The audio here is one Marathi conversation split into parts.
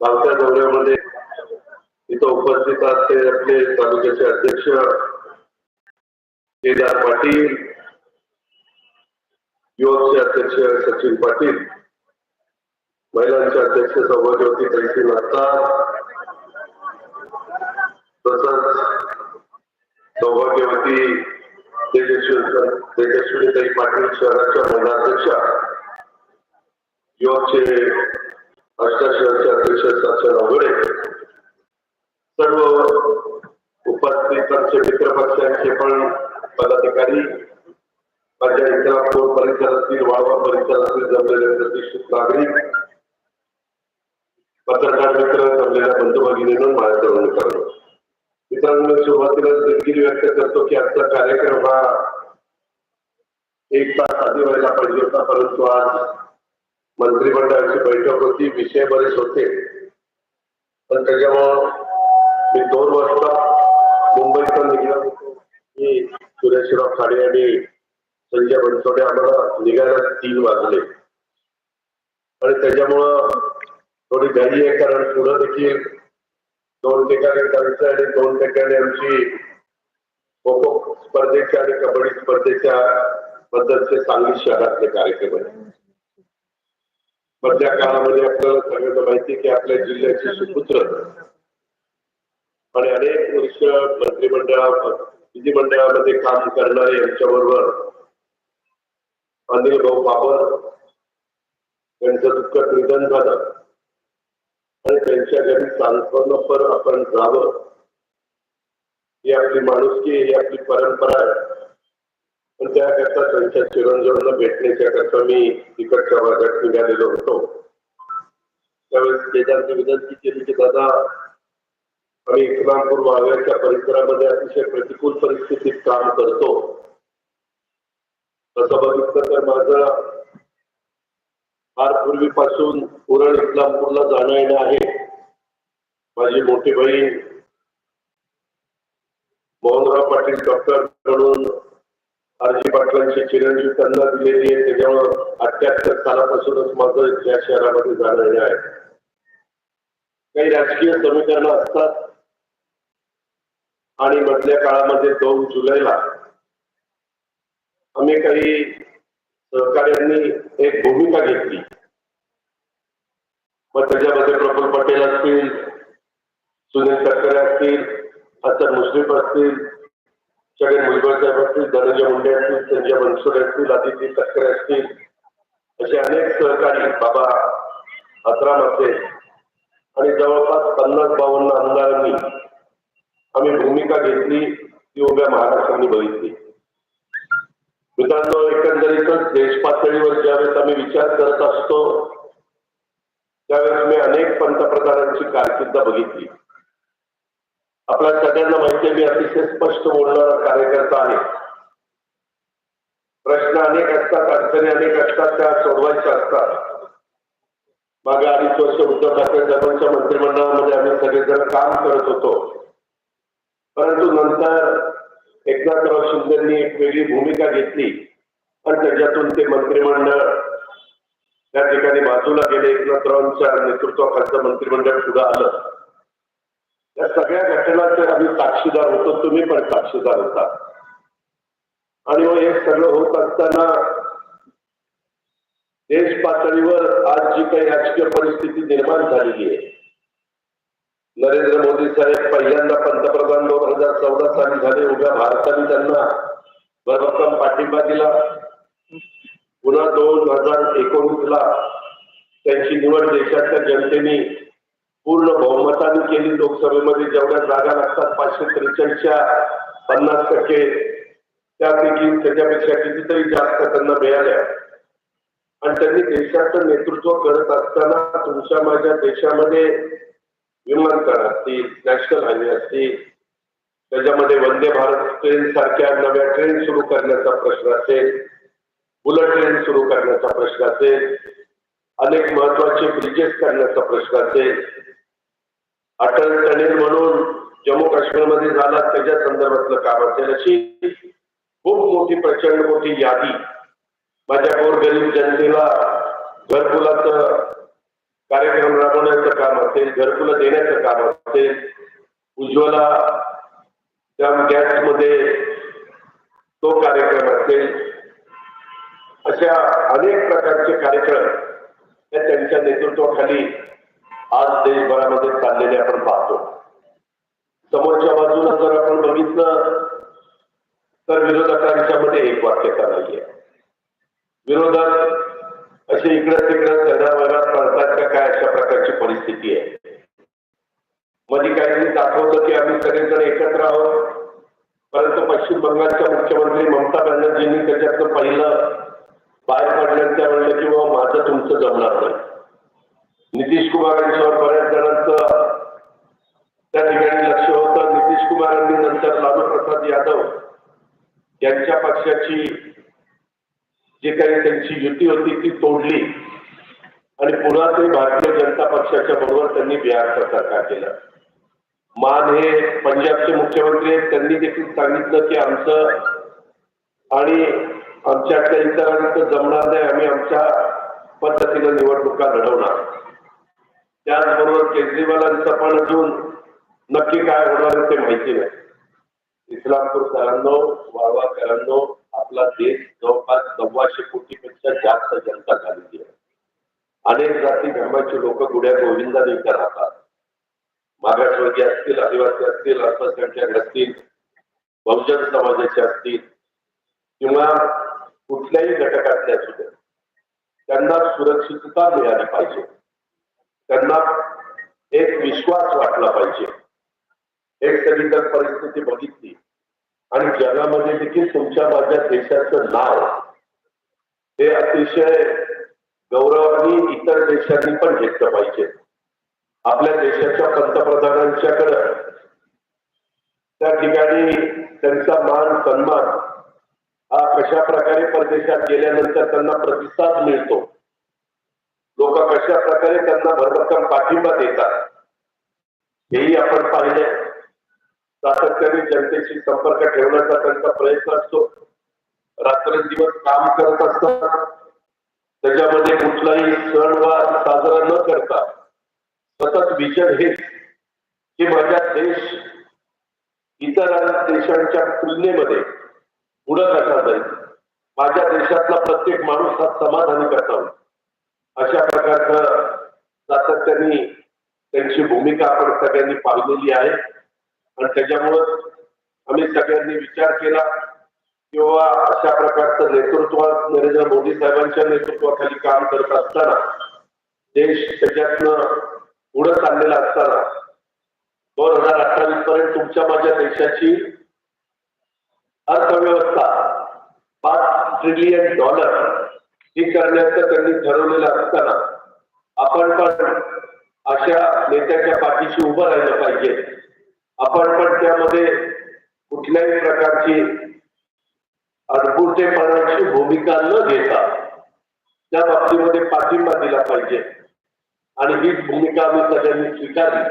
गावच्या दौऱ्यामध्ये इथं उपस्थित असते आपले तालुक्याचे अध्यक्ष केदार पाटील युवकचे अध्यक्ष सचिन पाटील महिलांचे अध्यक्ष सौभाज्योती तैसी नसतात तसंच सौभाग्यवती तेजस्वी तेजस्वी पाटील शहराच्या महिला अध्यक्षा युवकचे अष्टाशहरचे अध्यक्ष सचिन अवघडे सर्व उपस्थित आमचे मित्रपक्षांचे पण पदाधिकारी माझ्या इस्लामपूर परिसरातील वाळवा परिसरातील जमलेले प्रतिष्ठित नागरिक पत्रकार मित्र जमलेल्या बंधुभगिनीनं माझ्या माझ्याकडून मित्रांनो मित्रांनो मी दिलगिरी व्यक्त करतो की आजचा कार्यक्रम हा एक तास आधी व्हायला पाहिजे होता परंतु आज मंत्रिमंडळाची बैठक होती विषय बरेच होते. पण त्याच्यामुळं मी दोन वाजता मुंबईतून निघालो. होतो मी सुरेशराव खाडे आणि संजय बनसोडे आम्हाला निघायला तीन वाजले. आणि त्याच्यामुळं थोडी घाई आहे कारण पुढं देखील दोन ठिकाणी जायचं आणि दोन ठिकाणी आमची खो खो स्पर्धेच्या आणि कबड्डी स्पर्धेच्या बद्दलचे सांगली शहरातले कार्यक्रम आहे मधल्या काळामध्ये आपल्याला सगळ्यांना माहिती की आपल्या जिल्ह्याचे सुपुत्र. आणि अनेक वर्ष मंत्रिमंडळा विधिमंडळामध्ये काम करणारे यांच्या बरोबर अनिल भाऊ बाबर यांचं दुःखद निधन झालं. आणि त्यांच्या घरी सांत्वनपर आपण जावं. ही आपली माणुसकी ही आपली परंपरा आहे. पण त्याकरता त्यांच्या चिरंजीवांना भेटण्याच्या करता मी तिकडच्या भागात निघालेलो होतो. त्यावेळेस केदारची विनंती केली की दादा आम्ही इस्लामपूर वाघाच्या परिसरामध्ये अतिशय प्रतिकूल परिस्थितीत काम करतो. तसं बघितलं तर माझं फार पूर्वीपासून उरण इस्लामपूरला जाणं येणं आहे. माझी मोठी बहीण मोहनराव पाटील डॉक्टर म्हणून आरजी पाटलांची चिरंजीव त्यांना दिलेली आहे. त्याच्यामुळं अठ्याहत्तर सालापासूनच माझं या शहरामध्ये जाणं येणं आहे. काही राजकीय समीकरण असतात. आणि मधल्या काळामध्ये दोन जुलैला आम्ही काही सहकार्यांनी एक भूमिका घेतली. मग त्याच्यामध्ये प्रफुल पटेल असतील सुनील तटकरे असतील हसन मुश्रीफ असतील छगन भुजबळ साहेब असतील धनंजय मुंडे असतील संजय बनसोडे असतील आदित्य तटकरे असतील असे अनेक सहकारी बाबा अकराम असेल आणि जवळपास पन्नास बावन्न आमदारांनी आम्ही भूमिका घेतली ती उभ्या महाराष्ट्राने बघितली. मित्रांनो एकंदरीतच देश पातळीवर ज्यावेळेस आम्ही विचार करत असतो त्यावेळेस मी अनेक पंतप्रधानांची कारकिर्द बघितली. आपल्या सगळ्यांना माहिती मी अतिशय स्पष्ट बोलणारा कार्यकर्ता आहे. प्रश्न अनेक असतात अडचणी अनेक असतात त्या सोडवायच्या असतात. मागे अडीच वर्ष उद्धव ठाकरे साहेबांच्या मंत्रिमंडळामध्ये आम्ही सगळेजण काम करत होतो. परंतु नंतर एकनाथराव शिंदेनी एक वेगळी भूमिका घेतली. आणि त्याच्यातून ते मंत्रिमंडळ त्या ठिकाणी बाजूला गेले. एकनाथरावांच्या नेतृत्वाखालचं मंत्रिमंडळ पुढे आलं. या सगळ्या घटनाचे आम्ही साक्षीदार होतो तुम्ही पण साक्षीदार होता. आणि हो, हे सगळं होत असताना देश पातळीवर आज जी काही राजकीय परिस्थिती निर्माण झालेली आहे नरेंद्र मोदी साहेब पहिल्यांदा पंतप्रधान दोन हजार चौदा साली झाले उभ्या भारताने त्यांना भरभक्कम पाठिंबा दिला. पुन्हा दोन हजार एकोणीसला त्यांची निवड देशाच्या जनतेने पूर्ण बहुमताने केली लोकसभेमध्ये जेवढ्या जागा लागतात पाचशे त्रेचाळीसच्या पन्नास टक्के. त्यापैकी त्याच्यापेक्षा कितीतरी जास्त त्यांना मिळाल्या. आणि त्यांनी देशाचं नेतृत्व करत असताना तुमच्या माझ्या देशामध्ये विमानतळ असतील नॅशनल हायवे असतील त्याच्यामध्ये वंदे भारत ट्रेन सारख्या नव्या ट्रेन सुरू करण्याचा प्रश्न असेल बुलेट ट्रेन सुरू करण्याचा प्रश्न असेल अनेक महत्त्वाचे ब्रिजेस करण्याचा प्रश्न असेल अटल टनेल म्हणून जम्मू काश्मीरमध्ये झाला त्याच्या संदर्भातलं काम असेल अशी खूप मोठी प्रचंड मोठी यादी. माझ्या गोरगरीब जनतेला घरकुलाचं कार्यक्रम राबवण्याचं काम असेल घरकुल देण्याचं काम असेल उज्ज्वला त्या गॅसमध्ये तो कार्यक्रम असेल अशा अनेक प्रकारचे कार्यक्रम त्यांच्या नेतृत्वाखाली आज देशभरामध्ये चाललेले आपण पाहतो. समोरच्या बाजूला जर आपण बघितलं तर विरोधकांच्या मध्ये एक वाक्यता नाहीये. विरोधक असे इकडं तिकडं सगळ्या पडतात का काय अशा प्रकारची परिस्थिती आहे. मध्ये काहीतरी दाखवलं की आम्ही सगळेजण एकत्र आहोत. परंतु पश्चिम बंगालच्या मुख्यमंत्री ममता बॅनर्जींनी त्याच्यातलं पहिलं बाहेर पडल्यानंतर म्हणलं की बाबा माझं तुमचं जमणार नाही. नितीश कुमारांच्यावर बऱ्याच जणांचं त्या ठिकाणी लक्ष होतं. नितीश कुमारांनी नंतर लालू प्रसाद यादव यांच्या पक्षाची जे काही त्यांची युती होती ती तोडली आणि पुन्हा ते भारतीय जनता पक्षाच्या बरोबर त्यांनी बिहार सरकार केलं? मान हे पंजाबचे मुख्यमंत्री आहेत. त्यांनी देखील सांगितलं की आमचं आणि आमच्यातल्या इतरांचं जमणार नाही. आम्ही आमच्या पद्धतीनं निवडणुका लढवणार. त्याचबरोबर केजरीवालांचा पण अजून नक्की काय होणार ते माहिती नाही. इस्लामपूर इस्लामपूरकरांनो वाळवाकरांनो आपला देश जवळपास सव्वाशे कोटीपेक्षा जास्त जनता झालेली आहे. अनेक जाती धर्माचे लोक गुड्या गोविंदाने इथं राहतात. मागासवर्गीय असतील आदिवासी असतील अल्पसंख्याक असतील बहुजन समाजाचे असतील किंवा कुठल्याही घटकातले असू द्या त्यांना सुरक्षितता मिळाली पाहिजे. त्यांना एक विश्वास वाटला पाहिजे. एक सगळी तर परिस्थिती बघितली. आणि जगामध्ये देखील तुमच्या माझ्या देशाचं नाव हे अतिशय गौरवाने इतर देशांनी पण घेतलं पाहिजे. आपल्या देशाच्या पंतप्रधानांच्याकडं त्या ठिकाणी त्यांचा मान सन्मान हा कशा प्रकारे परदेशात गेल्यानंतर त्यांना प्रतिसाद मिळतो लोक कशा प्रकारे त्यांना भरभक्कम पाठिंबा देतात हेही आपण पाहिले. सातत्याने जनतेशी संपर्क ठेवण्याचा त्यांचा प्रयत्न असतो. रात्रंदिवस काम करत असतात. त्याच्यामध्ये कुठलाही सणवार साजरा न करता सतत विजन हेच की माझ्या देश इतर देशांच्या तुलनेमध्ये पुढं कसा जाईल? माझ्या देशातला प्रत्येक माणूस हा समाधानी कसा होईल? अशा प्रकारचं सातत्याने त्यांची भूमिका आपण सगळ्यांनी पाहिलेली आहे. आणि त्याच्यामुळं आम्ही सगळ्यांनी विचार केला किंवा अशा प्रकारचं नेतृत्व नरेंद्र मोदी साहेबांच्या नेतृत्वाखाली काम करत असताना देश त्याच्यातनं पुढे चाललेला असताना दोन हजार अठ्ठावीस पर्यंत तुमच्या माझ्या देशाची अर्थव्यवस्था पाच ट्रिलियन डॉलर हे करण्याचं त्यांनी ठरवलेलं असताना आपण पण अशा नेत्याच्या पाठीशी उभं राहिलं पाहिजे. आपण पण त्यामध्ये कुठल्याही प्रकारची अडकुटेपणाची भूमिका न घेता त्या बाबतीमध्ये पाठिंबा दिला पाहिजे. आणि हीच भूमिका आम्ही सगळ्यांनी स्वीकारली.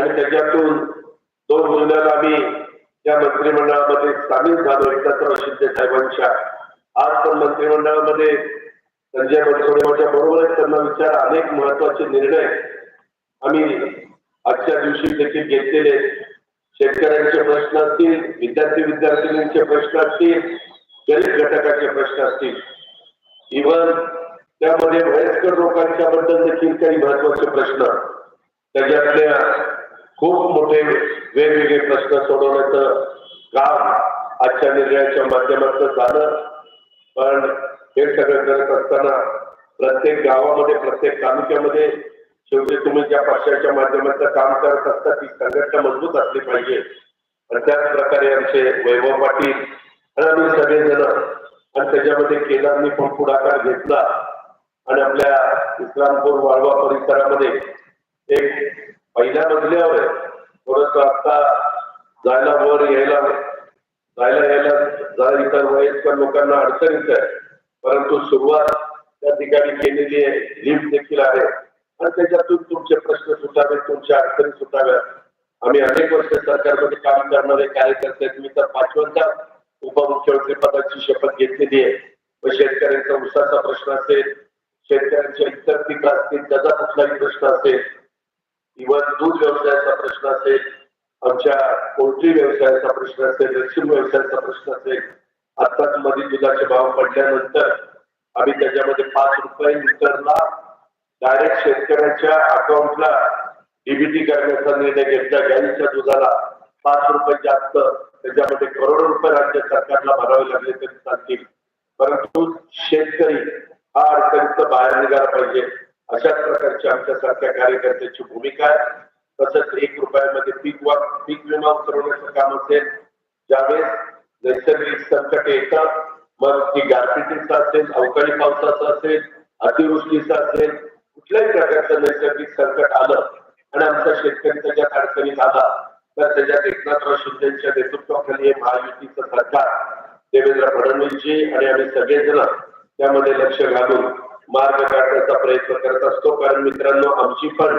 आणि त्याच्यातून दोन महिन्याला आम्ही त्या मंत्रिमंडळामध्ये सामील झालो एकत्र शिंदे साहेबांच्या आज पण मंत्रिमंडळामध्ये संजय बनसोडेच्या बरोबर आहेत त्यांना विचार अनेक महत्त्वाचे निर्णय आम्ही आजच्या दिवशी देखील घेतलेले शेतकऱ्यांचे प्रश्न असतील विद्यार्थी विद्यार्थिनींचे प्रश्न असतील गरीब घटकाचे प्रश्न असतील. इव्हन त्यामध्ये वयस्कर लोकांच्या बद्दल देखील काही महत्त्वाचे प्रश्न. त्याच्यातल्या खूप मोठे वेगवेगळे प्रश्न सोडवण्याचं काम आजच्या निर्णयाच्या माध्यमातून झालं. पण हे सगळं करत असताना प्रत्येक गावामध्ये प्रत्येक तालुक्यामध्ये शेवटी तुम्ही ज्या पक्षाच्या माध्यमातून काम करत असता ती संघटना मजबूत असली पाहिजे. आणि त्याच प्रकारे आमचे वैभव पाटील आणि आम्ही सगळेजण आणि त्याच्यामध्ये केदारनी पण पुढाकार घेतला. आणि आपल्या इस्लामपूर वाळवा परिसरामध्ये एक पहिल्या मजल्यावर थोडस आता जायला वर यायला जायला यायला जायला इतर वयस्कर लोकांना अडचणीच आहे. परंतु सुरुवात त्या ठिकाणी केलेली आहे. लिफ्ट देखील आहे. आणि त्याच्यातून तुमचे प्रश्न सुटावेत तुमच्या अडचणी सुटाव्यात. आम्ही अनेक वर्ष सरकारमध्ये काम करणारे कार्यकर्ते आहेत. मी तर पाचव्यांदा उपमुख्यमंत्री पदाची शपथ घेतलेली आहे. व शेतकऱ्यांचा उसाचा प्रश्न असेल शेतकऱ्यांच्या इतर पिकं असतील त्याचा कुठलाही प्रश्न असेल इव्हन दूध व्यवसायाचा प्रश्न असेल आमच्या पोल्ट्री व्यवसायाचा प्रश्न असेल रेशीम व्यवसायाचा प्रश्न असेल आत्ताच मध्ये दुधाचे भाव पडल्यानंतर आम्ही त्याच्यामध्ये पाच रुपये लिटरला डायरेक्ट शेतकऱ्याच्या अकाउंटला डीबीटी करण्याचा निर्णय घेतला. गाईच्या दुधाला पाच रुपये जास्त. त्याच्यामध्ये करोडो रुपये राज्य सरकारला भरावे लागले तरी चालतील. परंतु शेतकरी हा अडचणीचं बाहेर निघाला पाहिजे. अशाच प्रकारची आमच्यासारख्या कार्यकर्त्याची भूमिका आहे. तसंच एक रुपयामध्ये पीक वा पीक विमा उतरवण्याचं काम असेल ज्यावेळेस नैसर्गिक संकट येतात मग ती गारपिटीचा असेल अवकाळी पावसाचा असेल अतिवृष्टीचा असेल कुठल्याही प्रकारचं नैसर्गिक संकट आलं आणि आमचा शेतकरी त्याच्यात अडचणीत आला तर त्याच्यात एकनाथराव शिंदेच्या नेतृत्वाखाली हे महायुतीचं सरकार देवेंद्र फडणवीसजी आणि आम्ही सगळेजण त्यामध्ये लक्ष घालून मार्ग काढण्याचा प्रयत्न करत असतो. कारण मित्रांनो आमची पण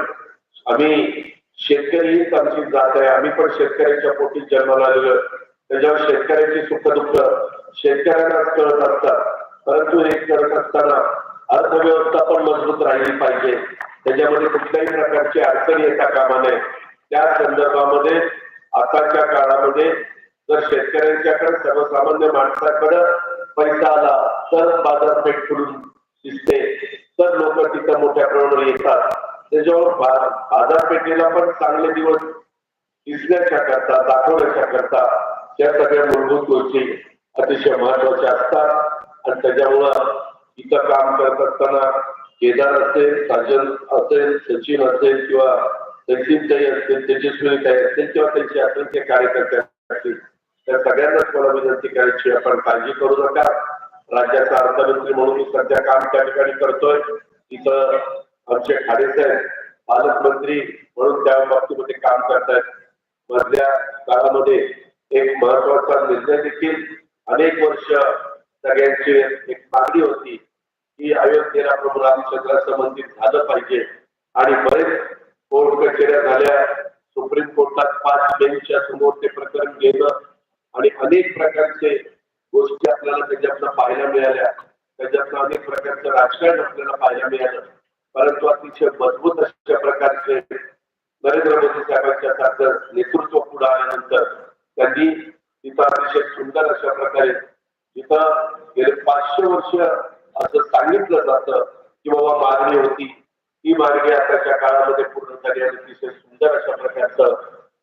आम्ही शेतकरी हीच आमची जात आहे. आम्ही पण शेतकऱ्यांच्या पोटी जन्माला आलेलो त्याच्यावर शेतकऱ्याची सुख दुःख शेतकऱ्यांनाच कळत असतात. परंतु हे करत असताना अर्थव्यवस्था पण मजबूत राहिली पाहिजे. त्याच्यामध्ये कुठल्याही प्रकारची अडचण येता कामा नये. त्या संदर्भामध्ये आताच्या काळामध्ये जर शेतकऱ्यांच्याकडे सर्वसामान्य माणसाकडे पैसा आला तर बाजारपेठ फुलून दिसते. तर लोक तिथं मोठ्या प्रमाणावर येतात. त्याच्यावर बाजारपेठेला पण चांगले दिवस दिसण्याच्या करता दाखवण्याच्या करता या सगळ्या मूलभूत गोष्टी अतिशय महत्त्वाच्या असतात. आणि त्याच्यामुळं इथं काम करत असताना केदार असेल साजन असेल सचिन असेल किंवा सचिनताई असतील तेजस्विनीताई असतील किंवा त्यांचे असंख्य कार्यकर्ते असतील त्या सगळ्यांनाच मला विनंती करायची आपण काळजी करू नका. राज्याचा अर्थमंत्री म्हणून मी सध्या काम त्या ठिकाणी करतोय. तिथं आमचे खाडेसाहेब पालकमंत्री म्हणून त्या बाबतीमध्ये काम करतायत. मधल्या काळामध्ये एक महत्त्वाचा निर्णय देखील अनेक वर्ष सगळ्यांची एक मागणी होती की अयोध्येला प्रभू रामचंद्रा संबंधित झालं पाहिजे. आणि बरेच कोर्ट कचेऱ्या झाल्या. सुप्रीम कोर्टात पाच बेंचच्या समोर ते प्रकरण गेलं. आणि अनेक प्रकारचे गोष्टी आपल्याला त्याच्यातनं पाहायला मिळाल्या. त्याच्यातनं अनेक प्रकारचं राजकारण आपल्याला पाहायला मिळालं. परंतु अतिशय मजबूत अशा प्रकारचे नरेंद्र मोदी साहेबांच्या सारखं नेतृत्व पुढे आल्यानंतर त्यांनी तिथं अतिशय सुंदर अशा प्रकारे तिथं गेले पाचशे वर्ष असं सांगितलं जातं की बाबा मागणी होती ती मागणी आताच्या काळामध्ये पूर्ण झाली आणि अतिशय सुंदर अशा प्रकारचं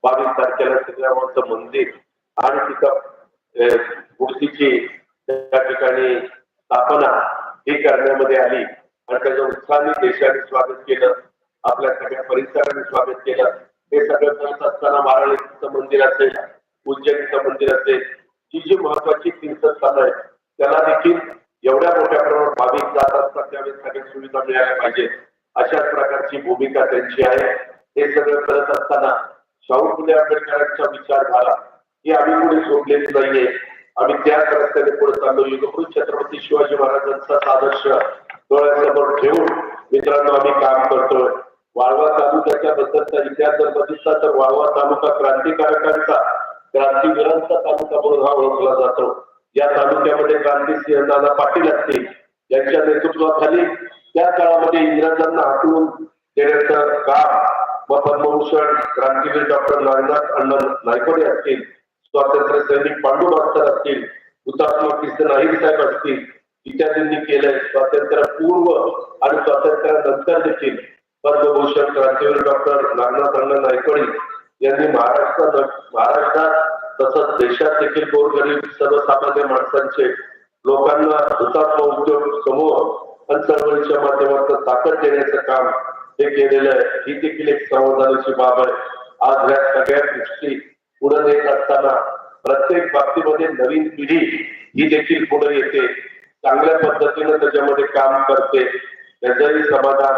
बावीस तारखेला श्रीरामांचं मंदिर आणि तिथं मूर्तीची त्या ठिकाणी स्थापना ही करण्यामध्ये आली. आणि त्याचं उत्साहाने देशाने स्वागत केलं आपल्या सगळ्या परिसराने स्वागत केलं. हे सगळं करत असताना वाराणसीचं मंदिर असेल उज्जैनचं मंदिर असेल ही जी महत्वाची तीर्थस्थानं आहेत त्याला देखील एवढ्या मोठ्या प्रमाणात भाविक जात असतात त्यावेळेस सगळ्या सुविधा मिळाल्या पाहिजेत. अशाच प्रकारची भूमिका त्यांची आहे. हे सगळं करत असताना शाहू फुले आंबेडकरांचा विचारधारा ही आम्ही पुढे सोडलेली नाहीये. आम्ही त्याच रस्त्याने पुढे चाललो. युगपुरुष छत्रपती शिवाजी महाराजांचा आदर्श डोळ्यासमोर ठेवून मित्रांनो आम्ही काम करतोय. वाळवा तालुक्याच्या बद्दलचा इतिहास जर बघितला तर वाळवा तालुका क्रांतिकारकांचा क्रांतीवीरांचा तालुका म्हणून हा ओळखला जातो. या तालुक्यामध्ये क्रांतिसिंह दादा पाटील असतील यांच्या नेतृत्वाखाली त्या काळामध्ये इंग्रजांना हटवून देण्याचं काम व पद्मभूषण क्रांतीवीर डॉक्टर नागनाथ अण्णा नायकोडे असतील स्वातंत्र्य सैनिक पांडू मास्तर असतील हुतात्मा किसन अहिर साहेब असतील इत्यादींनी केलंय स्वातंत्र्य पूर्व आणि स्वातंत्र्यानंतर देखील पद्मभूषण क्रांतीवीर डॉक्टर नागनाथ अण्णा नायकोडे यांनी महाराष्ट्रात महाराष्ट्रात तसंच देशात देखील गोरगरीब सर्वसामान्य माणसांचे लोकांना हुतात्मा उद्योग समूह आणि चळवळीच्या माध्यमातून ताकद देण्याचं काम हे केलेलं आहे. ही देखील एक समाधानाची बाब आहे. आज या सगळ्या गोष्टी पुढे येत असताना प्रत्येक बाबतीमध्ये नवीन पिढी ही देखील पुढे येते. चांगल्या पद्धतीने त्याच्यामध्ये काम करते. त्याचंही समाधान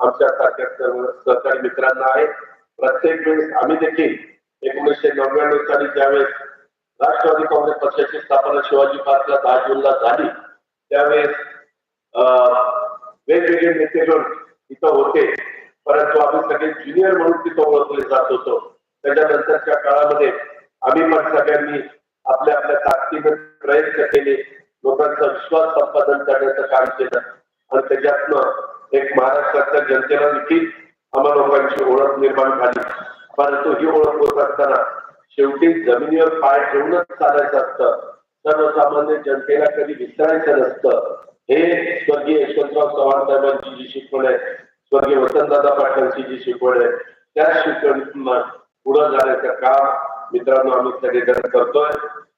आमच्या सारख्या सहकारी मित्रांना आहे. प्रत्येक वेळेस आम्ही देखील एकोणीसशे नव्याण्णव साली ज्यावेळेस राष्ट्रवादी काँग्रेस पक्षाची स्थापना शिवाजी पार्कला दहा जूनला झाली त्यावेळेस अं, वेगवेगळे नेतेगण तिथं होते. परंतु आम्ही सगळे ज्युनियर म्हणून तिथं ओळखले जात होतो. त्याच्यानंतरच्या काळामध्ये आम्ही पण सगळ्यांनी आपल्या आपल्या ताकदीने प्रयत्न केले. लोकांचा विश्वास संपादन करण्याचं काम केलं. आणि त्याच्यातनं एक महाराष्ट्रातल्या जनतेला देखील आम्हा लोकांची ओळख निर्माण झाली. परंतु ही ओळख होत असताना शेवटी जमिनीवर पाय ठेवूनच चालायचं असतं. सर्वसामान्य जनतेला कधी विसरायचं नसतं. हे स्वर्गीय यशवंतराव चव्हाण साहेबांची जी शिकवण आहे स्वर्गीय वसंतदादा पाटलांची जी शिकवण आहे त्या शिकवण पुढे जाण्याचं काम मित्रांनो आम्ही सगळेजण करतोय.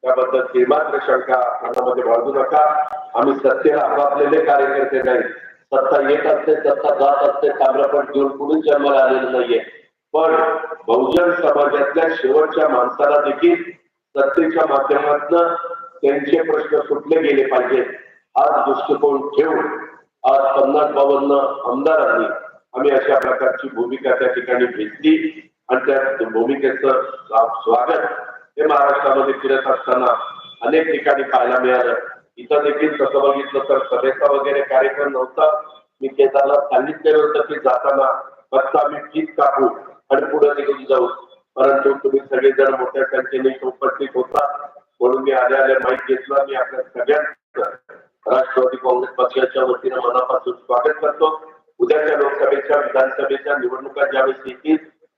त्याबद्दल किमान शंका मनामध्ये बाळगू नका. आम्ही सत्तेला आपापलेले कार्यकर्ते नाही. सत्ता येत असते सत्ता जात असते ताम्रपट घेऊन कुणीच जन्माला आलेलं नाहीये. पण बहुजन समाजातल्या शेवटच्या माणसाला देखील सत्तेच्या माध्यमातून त्यांचे प्रश्न सुटले गेले पाहिजेत. हाच दृष्टिकोन ठेवून आज पन्नास बावन्न आमदारांनी आम्ही अशा प्रकारची भूमिका त्या ठिकाणी घेतली. आणि त्या भूमिकेचं स्वागत हे महाराष्ट्रामध्ये फिरत असताना अनेक ठिकाणी पाहायला मिळालं. इथं देखील तसं बघितलं तर सभेचा वगैरे कार्यक्रम नव्हता. मी केदारला सांगितलेलं होतं की जाताना फक्त आम्ही फीत कापू आणि पुढे निघून जाऊ परंतु तुम्ही सगळेजण मोठ्या संख्येने उपस्थित होता. म्हणून मी आल्या आल्या माहीत घेतलं. मी आपल्या सगळ्यांचं राष्ट्रवादी काँग्रेस पक्षाच्या वतीनं मनापासून स्वागत करतो. उद्याच्या लोकसभेच्या विधानसभेच्या निवडणुका ज्यावेळेस येतील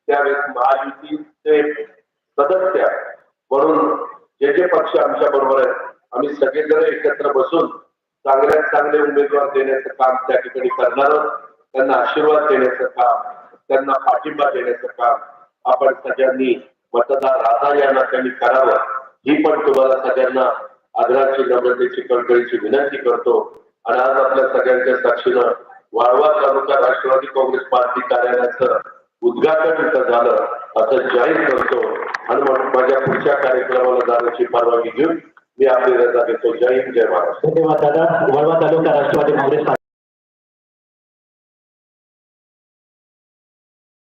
त्यावेळेस महायुतीचे सदस्य म्हणून जे जे पक्ष आमच्या बरोबर आहेत आम्ही सगळेजण एकत्र बसून चांगल्यात चांगले उमेदवार देण्याचं काम त्या ठिकाणी करणार त्यांना आशीर्वाद देण्याचं काम त्यांना पाठिंबा देण्याचं काम आपण सगळ्यांनी मतदार राजा या नात्याने करावं. ही पण तुम्हाला सगळ्यांना आदराची नम्रतेची कळकळीची विनंती करतो. आणि आज आपल्या सगळ्यांच्या साक्षीनं वाळवा तालुका राष्ट्रवादी काँग्रेस पार्टी कार्यालयाचं उद्घाटन इथं झालं. असं जाहीर करतो. आणि मग माझ्या पुढच्या कार्यक्रमाला जाण्याची परवानगी घेऊन मी आपल्याला रजा देतो. जय हिंद जय महाराष्ट्र. धन्यवाद दादा. वळवा तालुका राष्ट्रवादी काँग्रेस